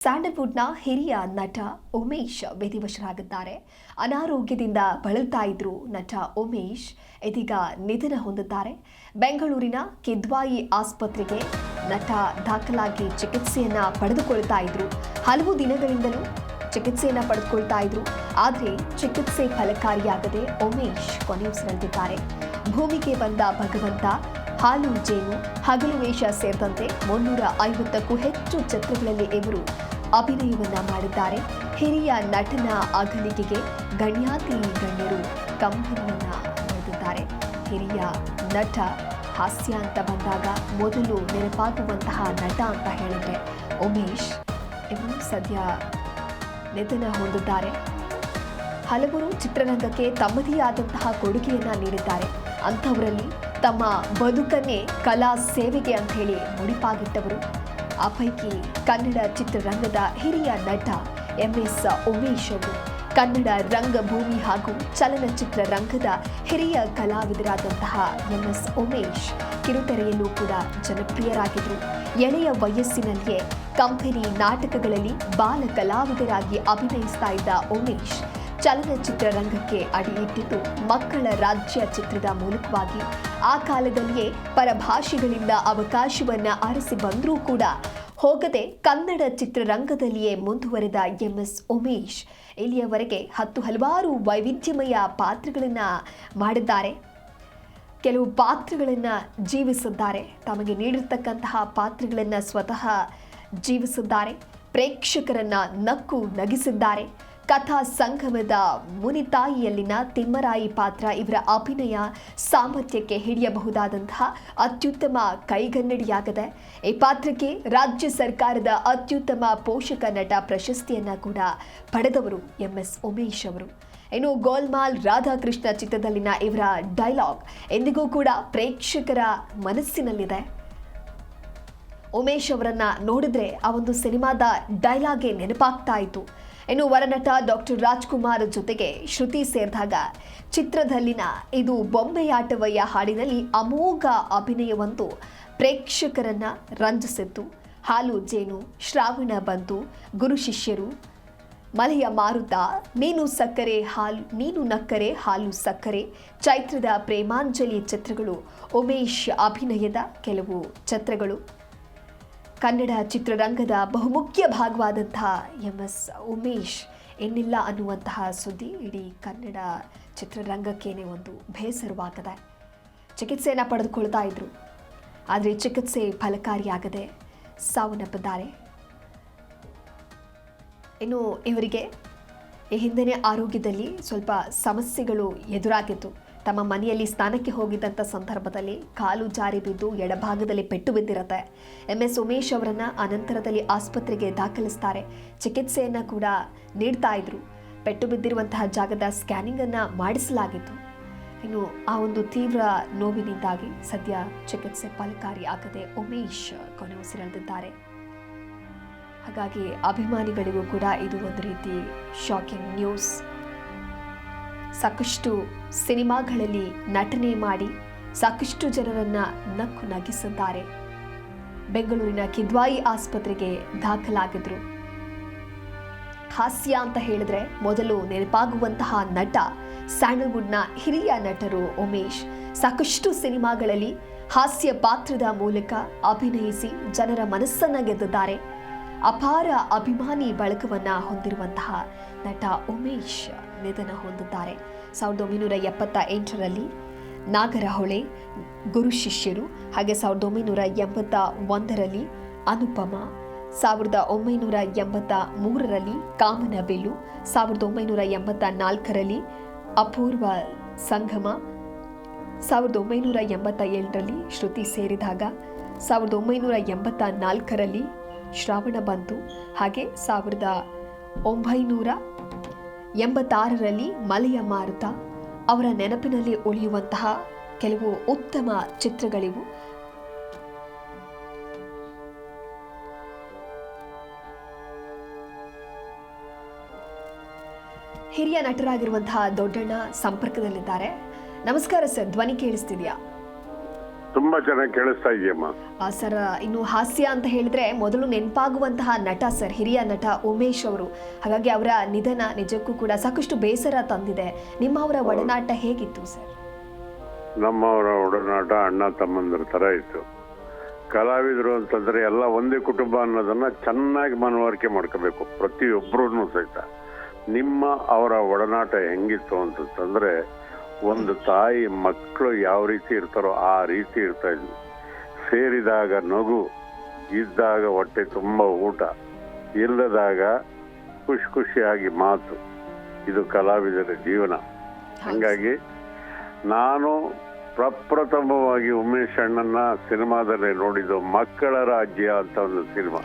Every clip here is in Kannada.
ಸ್ಯಾಂಡಲ್ವುಡ್ನ ಹಿರಿಯ ನಟ ಉಮೇಶ್ ವಿಧಿವಶರಾಗಿದ್ದಾರೆ ಅನಾರೋಗ್ಯದಿಂದ ಬಳಲ್ತಾ ಇದ್ರು ನಟ ಉಮೇಶ್ ಇದೀಗ ನಿಧನ ಹೊಂದಿದ್ದಾರೆ. ಬೆಂಗಳೂರಿನ ಕಿದ್ವಾಯಿ ಆಸ್ಪತ್ರೆಗೆ ನಟ ದಾಖಲಾಗಿ ಚಿಕಿತ್ಸೆಯನ್ನ ಪಡೆದುಕೊಳ್ತಾ ಇದ್ರು. ಹಲವು ದಿನಗಳಿಂದಲೂ ಚಿಕಿತ್ಸೆಯನ್ನ ಪಡೆದುಕೊಳ್ತಾ ಇದ್ರು. ಆದರೆ ಚಿಕಿತ್ಸೆ ಫಲಕಾರಿಯಾಗದೆ ಉಮೇಶ್ ಕೊನೆಯುಸಿರೆಳೆದಿದ್ದಾರೆ ಭೂಮಿಗೆ ಬಂದ ಭಗವಂತ, ಹಾಲು, ಜೇನು, ಹಗಲು, ವೇಷ ಸೇರಿದಂತೆ ಮುನ್ನೂರ ಐವತ್ತಕ್ಕೂ ಹೆಚ್ಚು ಚಿತ್ರಗಳಲ್ಲಿ ಇವರು ಅಭಿನಯವನ್ನ ಮಾಡಿದ್ದಾರೆ. ಹಿರಿಯ ನಟನ ಅಗಲಿಕೆಗೆ ಗಣ್ಯಾತಿ ಗಣ್ಯರು ಕಂಬನಿಯನ್ನ ಬರೆದಿದ್ದಾರೆ ಹಿರಿಯ ನಟ ಹಾಸ್ಯ ಅಂತ ಬಂದಾಗ ಮೊದಲು ನೆನಪಾಗುವಂತಹ ನಟ ಅಂತ ಹೇಳಿದ್ರೆ ಉಮೇಶ್. ಇವರು ಸದ್ಯ ನಿಧನ ಹೊಂದಿದ್ದಾರೆ. ಹಲವರು ಚಿತ್ರರಂಗಕ್ಕೆ ತಮ್ಮದೇ ಆದಂತಹ ಕೊಡುಗೆಯನ್ನು ನೀಡಿದ್ದಾರೆ. ಅಂಥವರಲ್ಲಿ ತಮ್ಮ ಬದುಕನ್ನೇ ಕಲಾ ಸೇವೆಗೆ ಅಂತ ಹೇಳಿ ಮುಡಿಪಾಗಿಟ್ಟವರು. ಆ ಕನ್ನಡ ಚಿತ್ರರಂಗದ ಹಿರಿಯ ನಟ ಎಂ ಎಸ್ ಉಮೇಶ್ ಅವರು, ಕನ್ನಡ ರಂಗಭೂಮಿ ಹಾಗೂ ಚಲನಚಿತ್ರ ರಂಗದ ಹಿರಿಯ ಕಲಾವಿದರಾದಂತಹ ಎಂ ಎಸ್ ಉಮೇಶ್ ಕಿರುತೆರೆಯಲ್ಲೂ ಕೂಡ ಜನಪ್ರಿಯರಾಗಿದ್ದರು. ಎಳೆಯ ವಯಸ್ಸಿನಲ್ಲಿಯೇ ಕಂಪನಿ ನಾಟಕಗಳಲ್ಲಿ ಬಾಲ ಕಲಾವಿದರಾಗಿ ಅಭಿನಯಿಸ್ತಾ ಇದ್ದ ಉಮೇಶ್ ಚಲನಚಿತ್ರ ರಂಗಕ್ಕೆ ಅಡಿಯಿಟ್ಟಿದ್ದು ಮಕ್ಕಳ ರಾಜ್ಯ ಚಿತ್ರದ ಮೂಲಕವಾಗಿ ಆ ಕಾಲದಲ್ಲಿಯೇ ಪರಭಾಷೆಗಳಿಂದ ಅವಕಾಶವನ್ನ ಅರಸಿ ಬಂದರೂ ಕೂಡ ಹೋಗದೆ ಕನ್ನಡ ಚಿತ್ರರಂಗದಲ್ಲಿಯೇ ಮುಂದುವರೆದ ಎಂ ಎಸ್ ಉಮೇಶ್ ಇಲ್ಲಿಯವರೆಗೆ ಹತ್ತು ಹಲವಾರು ವೈವಿಧ್ಯಮಯ ಪಾತ್ರಗಳನ್ನು ಮಾಡಿದ್ದಾರೆ. ಕೆಲವು ಪಾತ್ರಗಳನ್ನು ಜೀವಿಸಿದ್ದಾರೆ. ತಮಗೆ ನೀಡಿರ್ತಕ್ಕಂತಹ ಪಾತ್ರಗಳನ್ನು ಸ್ವತಃ ಜೀವಿಸಿದ್ದಾರೆ. ಪ್ರೇಕ್ಷಕರನ್ನು ನಕ್ಕು ನಗಿಸಿದ್ದಾರೆ. ಕಥಾ ಸಂಗಮದ ಮುನಿತಾಯಿಯಲ್ಲಿನ ತಿಮ್ಮರಾಯಿ ಪಾತ್ರ ಇವರ ಅಭಿನಯ ಸಾಮರ್ಥ್ಯಕ್ಕೆ ಹಿಡಿಯಬಹುದಾದಂತಹ ಅತ್ಯುತ್ತಮ ಕೈಗನ್ನಡಿಯಾಗಿದೆ, ಈ ಪಾತ್ರಕ್ಕೆ ರಾಜ್ಯ ಸರ್ಕಾರದ ಅತ್ಯುತ್ತಮ ಪೋಷಕ ನಟ ಪ್ರಶಸ್ತಿಯನ್ನು ಕೂಡ ಪಡೆದವರು ಎಂ ಎಸ್ ಉಮೇಶ್ ಅವರು. ಇನ್ನು ಗೋಲ್ಮಾಲ್ ರಾಧಾಕೃಷ್ಣ ಚಿತ್ರದಲ್ಲಿನ ಇವರ ಡೈಲಾಗ್ ಎಂದಿಗೂ ಕೂಡ ಪ್ರೇಕ್ಷಕರ ಮನಸ್ಸಿನಲ್ಲಿದೆ. ಉಮೇಶ್ ಅವರನ್ನು ನೋಡಿದ್ರೆ ಆ ಒಂದು ಸಿನಿಮಾದ ಡೈಲಾಗೆ ನೆನಪಾಗ್ತಾ ಇತ್ತು. ಇನ್ನು ವರನಟ ಡಾಕ್ಟರ್ ರಾಜ್ಕುಮಾರ್ ಜೊತೆಗೆ ಶ್ರುತಿ ಸೇರಿದಾಗ ಚಿತ್ರದಲ್ಲಿನ ಇದು ಬೊಂಬೆಯಾಟವಯ್ಯ ಹಾಡಿನಲ್ಲಿ ಅಮೋಘ ಅಭಿನಯವಂತೂ ಪ್ರೇಕ್ಷಕರನ್ನ ರಂಜಿಸಿತ್ತು. ಹಾಲು ಜೇನು, ಶ್ರಾವಣ ಬಂತು, ಗುರು ಶಿಷ್ಯರು, ಮಲೆಯ ಮಾರುತ ನೀನು ಸಕ್ಕರೆ ಹಾಲು ನೀನು ನಕ್ಕರೆ, ಹಾಲು ಸಕ್ಕರೆ, ಚೈತ್ರದ ಪ್ರೇಮಾಂಜಲಿ ಚಿತ್ರಗಳು, ಉಮೇಶ್ ಅಭಿನಯದ ಕೆಲವು ಚಿತ್ರಗಳು. ಕನ್ನಡ ಚಿತ್ರರಂಗದ ಬಹುಮುಖ್ಯ ಭಾಗವಾದಂತಹ ಎಂ ಎಸ್ ಉಮೇಶ್ ಏನಿಲ್ಲ ಅನ್ನುವಂತಹ ಸುದ್ದಿ ಇಡೀ ಕನ್ನಡ ಚಿತ್ರರಂಗಕ್ಕೇನೆ ಒಂದು ಬೇಸರವಾಗದೆ ಚಿಕಿತ್ಸೆಯನ್ನು ಪಡೆದುಕೊಳ್ತಾ ಇದ್ರು. ಆದರೆ ಚಿಕಿತ್ಸೆ ಫಲಕಾರಿಯಾಗದೆ ಸಾವನ್ನಪ್ಪಿದ್ದಾರೆ. ಇನ್ನು ಇವರಿಗೆ ಈ ಹಿಂದಿನ ಆರೋಗ್ಯದಲ್ಲಿ ಸ್ವಲ್ಪ ಸಮಸ್ಯೆಗಳು ಎದುರಾಗಿತ್ತು ತಮ್ಮ ಮನೆಯಲ್ಲಿ ಸ್ನಾನಕ್ಕೆ ಹೋಗಿದ್ದಂಥ ಸಂದರ್ಭದಲ್ಲಿ ಕಾಲು ಜಾರಿ ಬಿದ್ದು ಎಡಭಾಗದಲ್ಲಿ ಪೆಟ್ಟು ಬಿದ್ದಿರುತ್ತೆ. ಎಂ. ಎಸ್. ಉಮೇಶ್ ಅವರನ್ನು ಅನಂತರದಲ್ಲಿ ಆಸ್ಪತ್ರೆಗೆ ದಾಖಲಿಸ್ತಾರೆ. ಚಿಕಿತ್ಸೆಯನ್ನ ಕೂಡ ನೀಡ್ತಾ ಇದ್ರು. ಪೆಟ್ಟು ಬಿದ್ದಿರುವಂತಹ ಜಾಗದ ಸ್ಕ್ಯಾನಿಂಗ್ ಅನ್ನ ಮಾಡಿಸಲಾಗಿತ್ತು. ಇನ್ನು ಆ ಒಂದು ತೀವ್ರ ನೋವಿನಿಂದಾಗಿ ಸದ್ಯ ಚಿಕಿತ್ಸೆ ಫಲಕಾರಿ ಆಗದೆ ಉಮೇಶ್ ಕೊನೆ ಉಸಿರೆಳೆದಿದ್ದಾರೆ ಹಾಗಾಗಿ ಅಭಿಮಾನಿಗಳಿಗೂ ಕೂಡ ಇದು ಒಂದು ರೀತಿ ಶಾಕಿಂಗ್ ನ್ಯೂಸ್ ಸಾಕಷ್ಟು ಸಿನಿಮಾಗಳಲ್ಲಿ ನಟನೆ ಮಾಡಿ ಸಾಕಷ್ಟು ಜನರನ್ನ ನಕ್ಕು ನಗಿಸಿದ್ದಾರೆ. ಬೆಂಗಳೂರಿನ ಕಿದ್ವಾಯಿ ಆಸ್ಪತ್ರೆಗೆ ದಾಖಲಾಗಿದ್ರು. ಹಾಸ್ಯ ಅಂತ ಹೇಳಿದ್ರೆ ಮೊದಲು ನೆನಪಾಗುವಂತಹ ನಟ ಸ್ಯಾಂಡಲ್ವುಡ್ನ ಹಿರಿಯ ನಟರು ಉಮೇಶ್. ಸಾಕಷ್ಟು ಸಿನಿಮಾಗಳಲ್ಲಿ ಹಾಸ್ಯ ಪಾತ್ರದ ಮೂಲಕ ಅಭಿನಯಿಸಿ ಜನರ ಮನಸ್ಸನ್ನ ಗೆದ್ದಿದ್ದಾರೆ. ಅಪಾರ ಅಭಿಮಾನಿ ಬಳಕವನ್ನ ಹೊಂದಿರುವಂತಹ ನಟ ಉಮೇಶ್ ನಿಧನ ಹೊಂದಿದ್ದಾರೆ. ಸಾವಿರದ ಒಂಬೈನೂರ ಎಪ್ಪತ್ತ ಎಂಟರಲ್ಲಿ ನಾಗರಹೊಳೆ ಗುರು ಶಿಷ್ಯರು ಹಾಗೆ ಸಾವಿರದ ಒಂಬೈನೂರ ಎಂಬತ್ತ ಒಂದರಲ್ಲಿ ಅನುಪಮ, ಸಾವಿರದ ಒಂಬೈನೂರ ಎಂಬತ್ತ ಮೂರರಲ್ಲಿ ಕಾಮನಬೆಲ್ಲು ಸಾವಿರದ ಒಂಬೈನೂರ ಎಂಬತ್ತ ನಾಲ್ಕರಲ್ಲಿ ಅಪೂರ್ವ ಸಂಗಮ, ಸಾವಿರದ ಒಂಬೈನೂರ ಎಂಬತ್ತ ಏಳರಲ್ಲಿ ಶ್ರುತಿ ಸೇರಿದಾಗ, ಸಾವಿರದ ಒಂಬೈನೂರ ಎಂಬತ್ತ ನಾಲ್ಕರಲ್ಲಿ ಶ್ರಾವಣ ಬಂತು, ಹಾಗೆ ಸಾವಿರದ ಒಂಬೈನೂರ ಎಂಬತ್ತಾರರಲ್ಲಿ ಮಲೆಯ ಮಾರುತ ಅವರ ನೆನಪಿನಲ್ಲಿ ಉಳಿಯುವಂತಹ ಕೆಲವು ಉತ್ತಮ ಚಿತ್ರಗಳಿವು. ಹಿರಿಯ ನಟರಾಗಿರುವಂತಹ ದೊಡ್ಡಣ್ಣ ಸಂಪರ್ಕದಲ್ಲಿದ್ದಾರೆ. ನಮಸ್ಕಾರ ಸರ್, ಧ್ವನಿ ಕೇಳಿಸ್ತಿದ್ಯಾ? ತುಂಬಾ ಚೆನ್ನಾಗಿ ಕೇಳಿಸ್ತಾ ಇದೆಯಮ್ಮ ಸರ್ ಇನ್ನು ಹಾಸ್ಯ ಅಂತ ಹೇಳಿದ್ರೆ ಮೊದಲು ನೆನಪಾಗುವಂತಹ ನಟ ಸರ್ ಹಿರಿಯ ನಟ ಉಮೇಶ್ ಅವರು. ಹಾಗಾಗಿ ಅವರ ನಿಧನ ನಿಜಕ್ಕೂ ಕೂಡ ಸಾಕಷ್ಟು ಬೇಸರ ತಂದಿದೆ. ನಿಮ್ಮ ಅವರ ಒಡನಾಟ ಹೇಗಿತ್ತು ಸರ್? ನಮ್ಮವರ ಒಡನಾಟ ಅಣ್ಣ ತಮ್ಮಂದ್ರ ತರ ಇತ್ತು. ಕಲಾವಿದರು ಅಂತಂದ್ರೆ ಎಲ್ಲ ಒಂದೇ ಕುಟುಂಬ ಅನ್ನೋದನ್ನ ಚೆನ್ನಾಗಿ ಮನವರಿಕೆ ಮಾಡ್ಕೋಬೇಕು ಪ್ರತಿಯೊಬ್ಬರೂ ಸಹಿತ. ನಿಮ್ಮ ಅವರ ಒಡನಾಟ ಹೆಂಗಿತ್ತು ಅಂತಂದ್ರೆ ಒಂದು ತಾಯಿ ಮಕ್ಕಳು ಯಾವ ರೀತಿ ಇರ್ತಾರೋ ಆ ರೀತಿ ಇರ್ತಾ ಇದ್ವಿ. ಸೇರಿದಾಗ ನಗು ಇದ್ದಾಗ ಹೊಟ್ಟೆ ತುಂಬ ಊಟ ಇಲ್ಲದಾಗ ಖುಷಿ ಖುಷಿಯಾಗಿ ಮಾತು. ಇದು ಕಲಾವಿದರ ಜೀವನ. ಹಂಗಾಗಿ ನಾನು ಪ್ರಪ್ರಥಮವಾಗಿ ಉಮೇಶ್ ಅಣ್ಣನ ಸಿನಿಮಾದಲ್ಲಿ ನೋಡಿದ್ದು ಮಕ್ಕಳ ರಾಜ್ಯ ಅಂತ ಒಂದು ಸಿನಿಮಾ.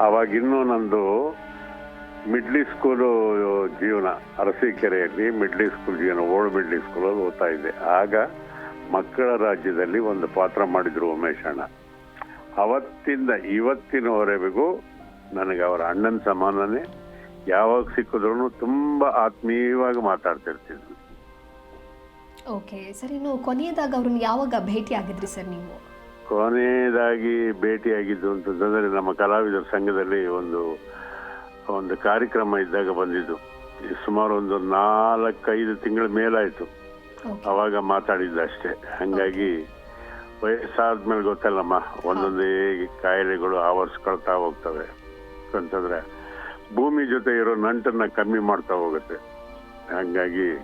ಅವಾಗಿನ್ನೂ ನಂದು ಮಿಡ್ಲಿ ಸ್ಕೂಲು ಜೀವನ ಅರಸೀಕೆರೆಯಲ್ಲಿ ಮಿಡ್ಲಿ ಸ್ಕೂಲ್ ಜೀವನ ಓಲ್ಡ್ ಮಿಡ್ಲಿ ಸ್ಕೂಲಲ್ಲಿ ಓದ್ತಾ ಇದ್ದೆ. ಆಗ ಮಕ್ಕಳ ರಾಜ್ಯದಲ್ಲಿ ಒಂದು ಪಾತ್ರ ಮಾಡಿದ್ರು ಉಮೇಶ್ ಅಣ್ಣ. ಅವತ್ತಿಂದ ಇವತ್ತಿನವರೆಗೂ ನನಗೆ ಅವರ ಅಣ್ಣನ ಸಮಾನನೇ. ಯಾವಾಗ ಸಿಕ್ಕಿದ್ರು ತುಂಬಾ ಆತ್ಮೀಯವಾಗಿ ಮಾತಾಡ್ತಿರ್ತಿದ್ರು ಓಕೆ ಸರ್ ಇನ್ನು ಕೊನೆಯದಾಗ ಅವ್ರನ್ನ ಯಾವಾಗ ಭೇಟಿ ಆಗಿದ್ರಿ ಸರ್ ನೀವು? ಕೊನೆಯದಾಗಿ ಭೇಟಿಯಾಗಿದ್ದು ಅಂತಂದ್ರೆ ನಮ್ಮ ಕಲಾವಿದರ ಸಂಘದಲ್ಲಿ ಒಂದು ಒಂದು ಕಾರ್ಯಕ್ರಮ ಇದ್ದಾಗ ಬಂದಿದ್ದು. ಸುಮಾರು ಒಂದು ನಾಲ್ಕೈದು ತಿಂಗಳ ಮೇಲಾಯ್ತು. ಅವಾಗ ಮಾತಾಡಿದ್ದ ಅಷ್ಟೇ. ಹಂಗಾಗಿ ವಯಸ್ಸಾದ್ಮೇಲೆ ಗೊತ್ತಲ್ಲಮ್ಮ ಒಂದೊಂದೇ ಕಾಯಿಲೆಗಳು ಆವರಿಸ್ಕೊಳ್ತಾ ಹೋಗ್ತವೆ. ಅಂತಂದ್ರೆ ಭೂಮಿ ಜೊತೆ ಇರೋ ನಂಟನ್ನ ಕಮ್ಮಿ ಮಾಡ್ತಾ ಹೋಗುತ್ತೆ. ಹಂಗಾಗಿ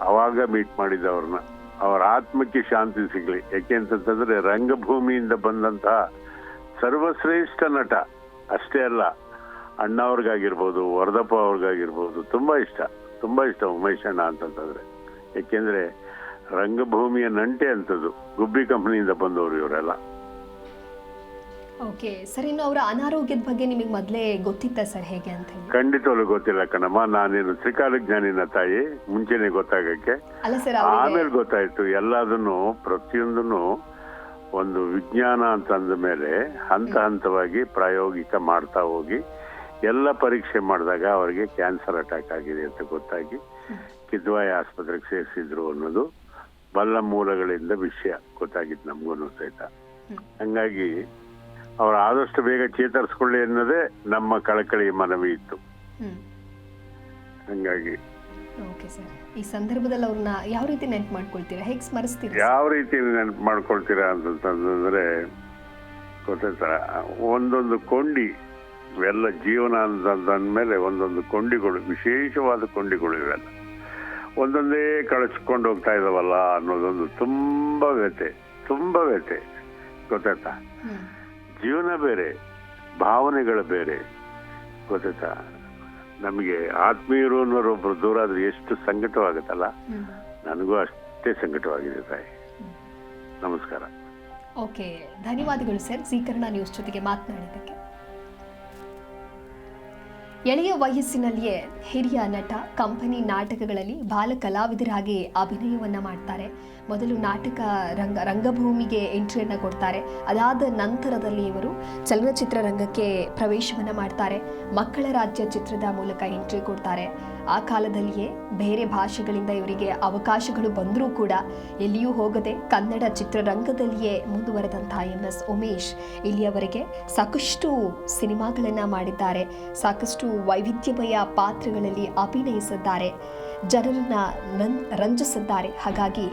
ಅವಾಗ ಮೀಟ್ ಮಾಡಿದ್ದ ಅವ್ರನ್ನ. ಅವರ ಆತ್ಮಕ್ಕೆ ಶಾಂತಿ ಸಿಗ್ಲಿ. ಯಾಕೆ ಅಂತಂದ್ರೆ ರಂಗಭೂಮಿಯಿಂದ ಬಂದಂತಹ ಸರ್ವಶ್ರೇಷ್ಠ ನಟ. ಅಷ್ಟೇ ಅಲ್ಲ ಅಣ್ಣ ಅವ್ರಿಗಾಗಿರ್ಬೋದು ವರದಪ್ಪ ಅವ್ರಿಗಾಗಿರ್ಬೋದು ತುಂಬಾ ಇಷ್ಟ. ತುಂಬಾ ಇಷ್ಟ ಉಮೇಶ್ ಅಣ್ಣ ಅಂತಂತಂದ್ರೆ. ಯಾಕೆಂದ್ರೆ ರಂಗಭೂಮಿಯ ನಂಟೆ ಅಂತದ್ದು ಗುಬ್ಬಿ ಕಂಪನಿಯಿಂದ ಬಂದವರು ಇವರೆಲ್ಲ. ಓಕೆ ಸರ್ ಇನ್ನು ಅವರ ಅನಾರೋಗ್ಯದ ಬಗ್ಗೆ ನಿಮಗೆ ಮೊದಲೇ ಗೊತ್ತಿತ್ತ ಸರ್ ಹೇಗೆ ಅಂತ ಹೇಳಿ? ಖಂಡಿತವಾಗ್ಲೂ ಗೊತ್ತಿಲ್ಲ ಕಣಮ್ಮ. ನಾನೇನು ತ್ರಿಕಾಲಜ್ಞಾನಿನ ತಾಯಿ ಮುಂಚೆನೆ ಗೊತ್ತಾಗಕ್ಕೆ. ಅಲ್ಲ ಸರ್ ಆಮೇಲೆ ಗೊತ್ತಾಯ್ತು ಎಲ್ಲದನ್ನು ಪ್ರತಿಯೊಂದನ್ನು ಒಂದು ವಿಜ್ಞಾನ ಅಂತ ಅಂದ ಮೇಲೆ ಹಂತ ಹಂತವಾಗಿ ಪ್ರಾಯೋಗಿಕ ಮಾಡ್ತಾ ಹೋಗಿ ಎಲ್ಲ ಪರೀಕ್ಷೆ ಮಾಡಿದಾಗ ಅವರಿಗೆ ಕ್ಯಾನ್ಸರ್ ಅಟ್ಯಾಕ್ ಆಗಿದೆ ಅಂತ ಗೊತ್ತಾಗಿ ಕಿದ್ವಾಯಿ ಆಸ್ಪತ್ರೆಗೆ ಸೇರಿಸಿದ್ರು ಅನ್ನೋದು ಬಲ್ಲ ಮೂಲಗಳಿಂದ ವಿಷಯ ಗೊತ್ತಾಗಿತ್ತು ನಮಗೂ ಸಹಿತ. ಹಂಗಾಗಿ ಅವರು ಆದಷ್ಟು ಬೇಗ ಚೇತರಿಸ್ಕೊಳ್ಳಿ ಅನ್ನೋದೇ ನಮ್ಮ ಕಳಕಳಿ ಮನವಿ ಇತ್ತು. ಹಂಗಾಗಿ. ಈ ಸಂದರ್ಭದಲ್ಲಿ ಅವ್ರನ್ನ ಯಾವ ರೀತಿ ನೆನ್ಪು ಮಾಡ್ಕೊಳ್ತೀರಾ? ಹೇಗೆ ಸ್ಮರಿಸ್ತೀರಾ ಯಾವ ರೀತಿ ನೆನಪು ಮಾಡ್ಕೊಳ್ತೀರಾ ಅಂತಂದ್ರೆ ಗೊತ್ತಾಯ್ತಾ? ಒಂದೊಂದು ಕೊಂಡಿ ಇವೆಲ್ಲ ಜೀವನ ಮೇಲೆ ಒಂದೊಂದು ಕೊಂಡಿಗಳು ವಿಶೇಷವಾದ ಕೊಂಡಿಗಳು ಇವೆಲ್ಲ. ಒಂದೊಂದೇ ಕಳಿಸ್ಕೊಂಡು ಹೋಗ್ತಾ ಇದಾವಲ್ಲ ಅನ್ನೋದೊಂದು ತುಂಬ ವ್ಯತೆ ತುಂಬ ವ್ಯತೆ ಗೊತ್ತಾಯ್ತಾ? ಜೀವನ ಬೇರೆ ಭಾವನೆಗಳು ಬೇರೆ. ಗೊತ್ತಾಯ್ತಾ? ನಮಗೆ ಆತ್ಮೀಯರು ಅನ್ನೋರೊಬ್ರು ದೂರ ಆದ್ರೆ ಎಷ್ಟು ಸಂಕಟವಾಗುತ್ತಲ್ಲ? ನನಗೂ ಅಷ್ಟೇ ಸಂಕಟವಾಗಿದೆ ತಾಯಿ. ನಮಸ್ಕಾರ. ಓಕೆ ಧನ್ಯವಾದಗಳು ಸರ್. ಸ್ವೀಕರಣ ನ್ಯೂಸ್ ಜೊತೆಗೆ ಮಾತನಾಡಿದ್ದಕ್ಕೆ. ಎಳೆಯ ವಯಸ್ಸಿನಲ್ಲಿಯೇ ಹಿರಿಯ ನಟ, ಕಂಪನಿ ನಾಟಕಗಳಲ್ಲಿ ಬಾಲ ಕಲಾವಿದರಾಗಿ ಅಭಿನಯವನ್ನ ಮಾಡ್ತಾರೆ. ಮೊದಲು ನಾಟಕ ರಂಗ, ರಂಗಭೂಮಿಗೆ ಎಂಟ್ರಿಯನ್ನು ಕೊಡ್ತಾರೆ. ಅದಾದ ನಂತರದಲ್ಲಿ ಇವರು ಚಲನಚಿತ್ರ ರಂಗಕ್ಕೆ ಪ್ರವೇಶವನ್ನು ಮಾಡ್ತಾರೆ. ಮಕ್ಕಳ ರಾಜ್ಯ ಚಿತ್ರದ ಮೂಲಕ ಎಂಟ್ರಿ ಕೊಡ್ತಾರೆ. ಆ ಕಾಲದಲ್ಲಿಯೇ ಬೇರೆ ಭಾಷೆಗಳಿಂದ ಇವರಿಗೆ ಅವಕಾಶಗಳು ಬಂದರೂ ಕೂಡ ಎಲ್ಲಿಯೂ ಹೋಗದೆ ಕನ್ನಡ ಚಿತ್ರರಂಗದಲ್ಲಿಯೇ ಮುಂದುವರೆದಂತಹ ಎಂ ಎಸ್ ಉಮೇಶ್ ಇಲ್ಲಿಯವರೆಗೆ ಸಾಕಷ್ಟು ಸಿನಿಮಾಗಳನ್ನು ಮಾಡಿದ್ದಾರೆ. ಸಾಕಷ್ಟು ವೈವಿಧ್ಯಮಯ ಪಾತ್ರಗಳಲ್ಲಿ ಅಭಿನಯಿಸಿದ್ದಾರೆ. ಜನರನ್ನ ನನ್ ರಂಜಿಸಿದ್ದಾರೆ. ಹಾಗಾಗಿ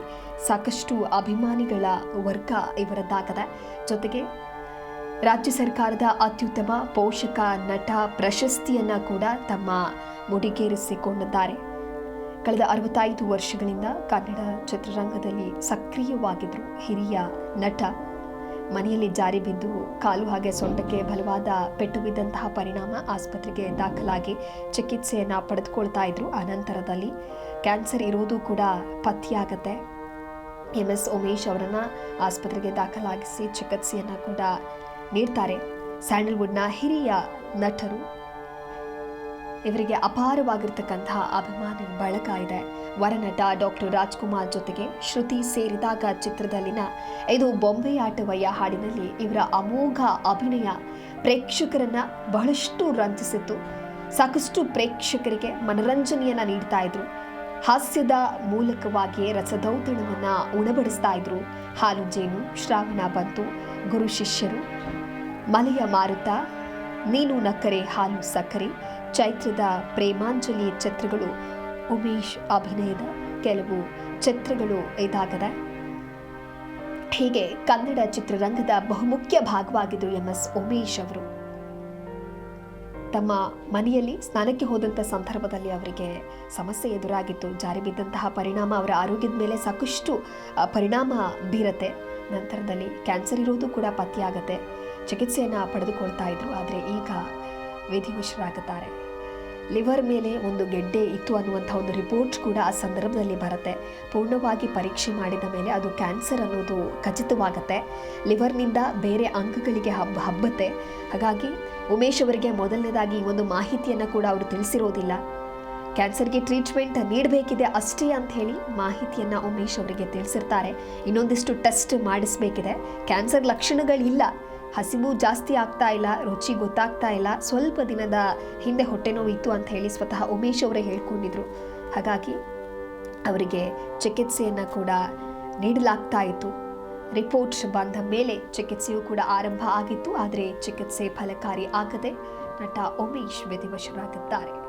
ಸಾಕಷ್ಟು ಅಭಿಮಾನಿಗಳ ವರ್ಗ ಇವರದ್ದಾಗದೆ ಜೊತೆಗೆ ರಾಜ್ಯ ಸರ್ಕಾರದ ಅತ್ಯುತ್ತಮ ಪೋಷಕ ನಟ ಪ್ರಶಸ್ತಿಯನ್ನು ಕೂಡ ತಮ್ಮ ಮುಡಿಗೇರಿಸಿಕೊಂಡಿದ್ದಾರೆ. ಕಳೆದ ಅರವತ್ತೈದು ವರ್ಷಗಳಿಂದ ಕನ್ನಡ ಚಿತ್ರರಂಗದಲ್ಲಿ ಸಕ್ರಿಯವಾಗಿದ್ದರು ಹಿರಿಯ ನಟ ಮನೆಯಲ್ಲಿ ಜಾರಿ ಬಿದ್ದು ಕಾಲು ಹಾಗೆ ಸೊಂಟಕ್ಕೆ ಬಲವಾದ ಪೆಟ್ಟು ಬಿದ್ದಂತಹ ಪರಿಣಾಮ ಆಸ್ಪತ್ರೆಗೆ ದಾಖಲಾಗಿ ಚಿಕಿತ್ಸೆಯನ್ನು ಪಡೆದುಕೊಳ್ತಾ ಇದ್ರು. ಅನಂತರದಲ್ಲಿ ಕ್ಯಾನ್ಸರ್ ಇರೋದು ಕೂಡ ಪತ್ತೆಯಾಗತ್ತೆ. ಎಂ ಎಸ್ ಉಮೇಶ್ ಅವರನ್ನ ಆಸ್ಪತ್ರೆಗೆ ದಾಖಲಾಗಿಸಿ ಚಿಕಿತ್ಸೆಯನ್ನು ಕೂಡ ನೀಡ್ತಾರೆ. ಸ್ಯಾಂಡಲ್ವುಡ್ನ ಹಿರಿಯ ನಟರು. ಇವರಿಗೆ ಅಪಾರವಾಗಿರ್ತಕ್ಕಂತಹ ಅಭಿಮಾನಿ ಬಳಕ ಇದೆ. ವರನಟ ಡಾಕ್ಟರ್ ರಾಜ್ಕುಮಾರ್ ಜೊತೆಗೆ ಶ್ರುತಿ ಸೇರಿದಾಗ ಚಿತ್ರದಲ್ಲಿನ ಇದು ಬೊಂಬೆಯಾಟವಯ್ಯ ಹಾಡಿನಲ್ಲಿ ಇವರ ಅಮೋಘ ಅಭಿನಯ ಪ್ರೇಕ್ಷಕರನ್ನ ಬಹಳಷ್ಟು ರಂಜಿಸಿತ್ತು. ಸಾಕಷ್ಟು ಪ್ರೇಕ್ಷಕರಿಗೆ ಮನರಂಜನೆಯನ್ನ ನೀಡ್ತಾ ಇದ್ರು. ಹಾಸ್ಯದ ಮೂಲಕವಾಗಿಯೇ ರಸದೌತಣವನ್ನ ಉಣಬಡಿಸ್ತಾ ಇದ್ರು. ಹಾಲು ಜೇನು, ಶ್ರಾವಣ ಬಂತು, ಗುರು ಶಿಷ್ಯರು. ಮಲೆಯ ಮಾರುತ, ನೀನು ನಕ್ಕರೆ ಹಾಲು ಸಕ್ಕರೆ, ಚೈತ್ರದ ಪ್ರೇಮಾಂಜಲಿ ಚಿತ್ರಗಳು ಉಮೇಶ್ ಅಭಿನಯದ ಕೆಲವು ಚಿತ್ರಗಳು ಇದಾಗಿದೆ. ಹೀಗೆ ಕನ್ನಡ ಚಿತ್ರರಂಗದ ಬಹುಮುಖ್ಯ ಭಾಗವಾಗಿದ್ದರು ಎಂ ಎಸ್ ಉಮೇಶ್ ಅವರು. ತಮ್ಮ ಮನೆಯಲ್ಲಿ ಸ್ನಾನಕ್ಕೆ ಹೋದಂಥ ಸಂದರ್ಭದಲ್ಲಿ ಅವರಿಗೆ ಸಮಸ್ಯೆ ಎದುರಾಗಿತ್ತು. ಜಾರಿ ಬಿದ್ದಂತಹ ಪರಿಣಾಮ ಅವರ ಆರೋಗ್ಯದ ಮೇಲೆ ಸಾಕಷ್ಟು ಪರಿಣಾಮ ಬೀರತ್ತೆ. ನಂತರದಲ್ಲಿ ಕ್ಯಾನ್ಸರ್ ಇರೋದು ಕೂಡ ಪತ್ತೆಯಾಗತ್ತೆ. ಚಿಕಿತ್ಸೆಯನ್ನು ಪಡೆದುಕೊಳ್ತಾ ಇದ್ರು. ಆದರೆ ಈಗ ವಿಧಿವಶರಾಗುತ್ತಾರೆ ಲಿವರ್ ಮೇಲೆ ಒಂದು ಗೆಡ್ಡೆ ಇತ್ತು ಅನ್ನುವಂಥ ಒಂದು ರಿಪೋರ್ಟ್ ಕೂಡ ಆ ಸಂದರ್ಭದಲ್ಲಿ ಬರುತ್ತೆ. ಪೂರ್ಣವಾಗಿ ಪರೀಕ್ಷೆ ಮಾಡಿದ ಮೇಲೆ ಅದು ಕ್ಯಾನ್ಸರ್ ಅನ್ನೋದು ಖಚಿತವಾಗುತ್ತೆ. ಲಿವರ್ನಿಂದ ಬೇರೆ ಅಂಗಗಳಿಗೆ ಹಬ್ಬ ಹಬ್ಬತ್ತೆ. ಹಾಗಾಗಿ ಉಮೇಶ್ ಅವರಿಗೆ ಮೊದಲನೇದಾಗಿ ಒಂದು ಮಾಹಿತಿಯನ್ನು ಕೂಡ ಅವರು ತಿಳಿಸಿರೋದಿಲ್ಲ. ಕ್ಯಾನ್ಸರ್ಗೆ ಟ್ರೀಟ್ಮೆಂಟ್ ನೀಡಬೇಕಿದೆ ಅಷ್ಟೇ ಅಂತ ಹೇಳಿ ಮಾಹಿತಿಯನ್ನು ಉಮೇಶ್ ಅವರಿಗೆ ತಿಳಿಸಿರ್ತಾರೆ. ಇನ್ನೊಂದಿಷ್ಟು ಟೆಸ್ಟ್ ಮಾಡಿಸಬೇಕಿದೆ. ಕ್ಯಾನ್ಸರ್ ಲಕ್ಷಣಗಳಿಲ್ಲ. ಹಸಿವು ಜಾಸ್ತಿ ಆಗ್ತಾ ಇಲ್ಲ, ರುಚಿ ಗೊತ್ತಾಗ್ತಾ ಇಲ್ಲ. ಸ್ವಲ್ಪ ದಿನದ ಹಿಂದೆ ಹೊಟ್ಟೆ ನೋವಿತ್ತು ಅಂತ ಹೇಳಿ ಸ್ವತಃ ಉಮೇಶ್ ಅವರೇ ಹೇಳ್ಕೊಂಡಿದ್ರು. ಹಾಗಾಗಿ ಅವರಿಗೆ ಚಿಕಿತ್ಸೆಯನ್ನು ಕೂಡ ನೀಡಲಾಗ್ತಾ ಇತ್ತು. ರಿಪೋರ್ಟ್ ಬಂದ ಮೇಲೆ ಚಿಕಿತ್ಸೆಯು ಕೂಡ ಆರಂಭ ಆಗಿತ್ತು. ಆದರೆ ಚಿಕಿತ್ಸೆ ಫಲಕಾರಿ ಆಗದೆ ನಟ ಉಮೇಶ್ ವಿಧಿವಶರಾಗಿದ್ದಾರೆ